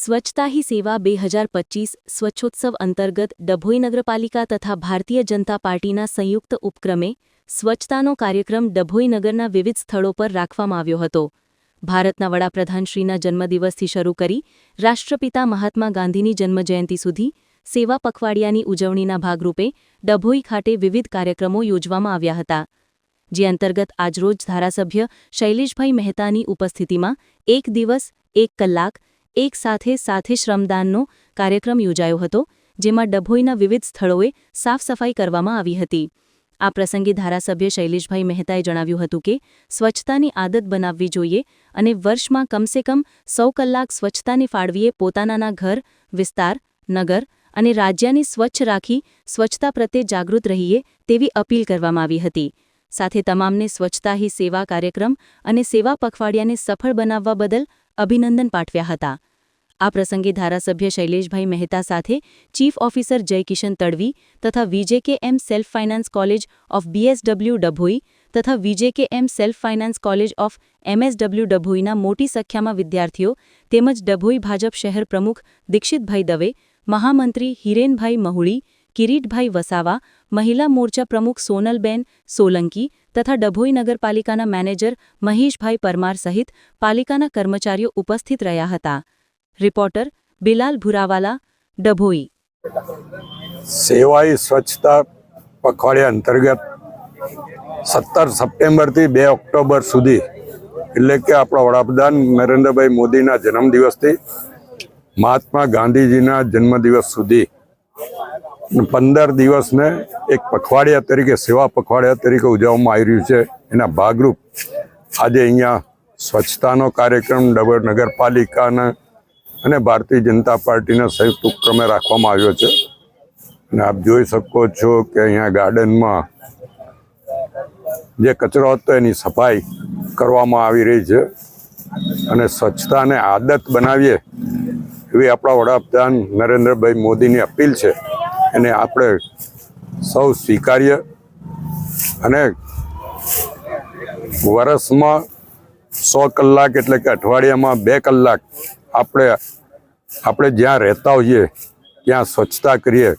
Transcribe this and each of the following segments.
સ્વચ્છતા હી સેવા બે હજાર પચીસ સ્વચ્છોત્સવ અંતર્ગત ડભોઈ નગરપાલિકા તથા ભારતીય જનતા પાર્ટીના સંયુક્ત ઉપક્રમે સ્વચ્છતાનો કાર્યક્રમ ડભોઈ નગરના વિવિધ સ્થળો પર રાખવામાં આવ્યો હતો. ભારતના વડાપ્રધાનશ્રીના જન્મદિવસથી શરૂ કરી રાષ્ટ્રપિતા મહાત્મા ગાંધીની જન્મજયંતિ સુધી સેવા પખવાડિયાની ઉજવણીના ભાગરૂપે ડભોઈ ખાતે વિવિધ કાર્યક્રમો યોજવામાં આવ્યા હતા. જે અંતર્ગત આજરોજ ધારાસભ્ય શૈલેષભાઈ મહેતાની ઉપસ્થિતિમાં એક દિવસ, એક કલાક એક સાથે સાથે શ્રમદાનનો કાર્યક્રમ યોજાયો હતો, જેમાં ડભોઈના વિવિધ સ્થળોએ સાફસફાઈ કરવામાં આવી હતી. આ પ્રસંગે ધારાસભ્ય શૈલેષભાઈ મહેતાએ જણાવ્યું હતું કે, સ્વચ્છતાની આદત બનાવવી જોઈએ અને વર્ષમાં કમસે કમ સો કલાક સ્વચ્છતાને ફાળવીએ પોતાનાના ઘર, વિસ્તાર, નગર અને રાજ્યને સ્વચ્છ રાખી સ્વચ્છતા પ્રત્યે જાગૃત રહીએ તેવી અપીલ કરવામાં આવી હતી. સાથે તમામને સ્વચ્છતા હી સેવા કાર્યક્રમ અને સેવા પખવાડિયાને સફળ બનાવવા બદલ અભિનંદન પાઠવ્યા હતા. આ પ્રસંગે ધારાસભ્ય શૈલેષભાઈ મહેતા સાથે ચીફ ઓફિસર જયકિશન તડવી તથા VJK M self finance college of BSW Dabhoi તથા VJK M self finance college of MSW ડભોઈના મોટી સંખ્યામાં વિદ્યાર્થીઓ તેમજ ડભોઈ ભાજપ શહેર પ્રમુખ દીક્ષિતભાઈ દવે, મહામંત્રી હિરેનભાઈ મહુળી કિરીટભાઈ વસાવા, મહિલા મોરચા પ્રમુખ સોનલબેન સોલંકી તથા ડભોઈ નગરપાલિકાના મેનેજર મહેશભાઈ પરમાર સહિત પાલિકાના કર્મચારીઓ ઉપસ્થિત રહ્યા હતા. રિપોર્ટર બિલાલ ભુરાવાલા, ડભોઈ. સેવાઈ સ્વચ્છતા પખવાડિયા અંતર્ગત સત્તર સપ્ટેમ્બરથી બે ઓક્ટોબર સુધી, એટલે કે આપણા વડાપ્રધાન નરેન્દ્રભાઈ મોદીના જન્મદિવસથી, મહાત્મા ગાંધીજીના જન્મદિવસ સુધી પંદર દિવસને એક પખવાડિયા તરીકે, સેવા પખવાડિયા તરીકે ઉજવવામાં આવી રહ્યું છે. એના ભાગરૂપ આજે અહીંયા સ્વચ્છતાનો કાર્યક્રમ ડભોઈ નગરપાલિકાના અને ભારતીય જનતા પાર્ટીના સંયુક્ત ઉપક્રમે રાખવામાં આવ્યો છે. અને આપ જોઈ શકો છો કે અહીંયા ગાર્ડનમાં જે કચરો હતો એની સફાઈ કરવામાં આવી રહી છે. અને સ્વચ્છતાને આદત બનાવીએ એવી આપણા વડાપ્રધાન નરેન્દ્રભાઈ મોદીની અપીલ છે. એને આપણે સૌ સ્વીકારીએ અને વર્ષમાં સો કલાક એટલે કે અઠવાડિયામાં બે કલાક આપણે આપણે જ્યાં રહેતા હોઈએ, ત્યાં સ્વચ્છતા કરીએ.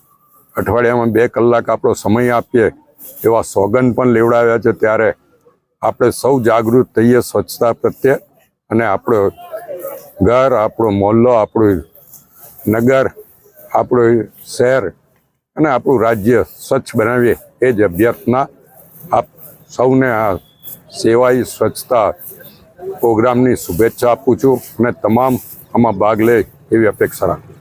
અઠવાડિયામાં બે કલાક આપણો સમય આપીએ. એવા સોગન પણ લેવડાવ્યા છે ત્યારે આપણે સૌ જાગૃત થઈએ સ્વચ્છતા પ્રત્યે અને આપણો ઘર, આપણો મોહલ્લો, આપણું નગર, આપણું શહેર અને આપણું રાજ્ય સ્વચ્છ બનાવીએ એ જ અભ્યર્થના આપ સૌને આ સેવાઈ સ્વચ્છતા પ્રોગ્રામની શુભેચ્છા આપું છું અને તમામ આમાં ભાગ લે એવી અપેક્ષા રાખું